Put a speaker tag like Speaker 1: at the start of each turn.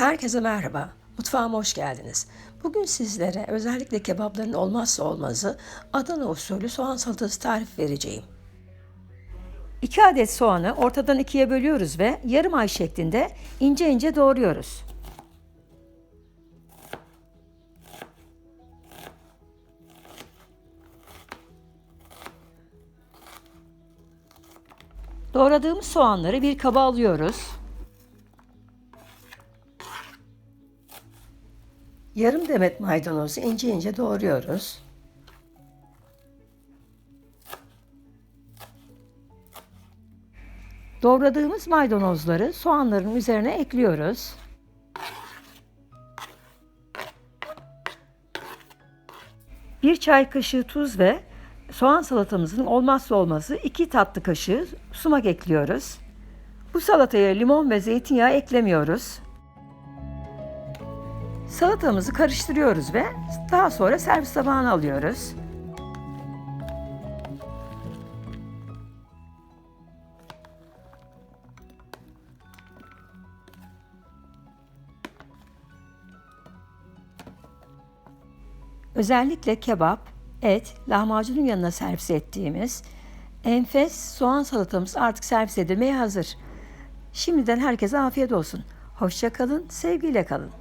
Speaker 1: Herkese merhaba. Mutfağıma hoş geldiniz. Bugün sizlere özellikle kebapların olmazsa olmazı Adana usulü soğan salatası tarif vereceğim. 2 adet soğanı ortadan ikiye bölüyoruz ve yarım ay şeklinde ince ince doğruyoruz. Doğradığımız soğanları bir kaba alıyoruz. Yarım demet maydanozu ince ince doğruyoruz. Doğradığımız maydanozları soğanların üzerine ekliyoruz. Bir çay kaşığı tuz ve soğan salatamızın olmazsa olmazı iki tatlı kaşığı sumak ekliyoruz. Bu salataya limon ve zeytinyağı eklemiyoruz. Salatamızı karıştırıyoruz ve daha sonra servis tabağına alıyoruz. Özellikle kebap, et, lahmacunun yanına servis ettiğimiz enfes soğan salatamız artık servis edilmeye hazır. Şimdiden herkese afiyet olsun. Hoşça kalın, sevgiyle kalın.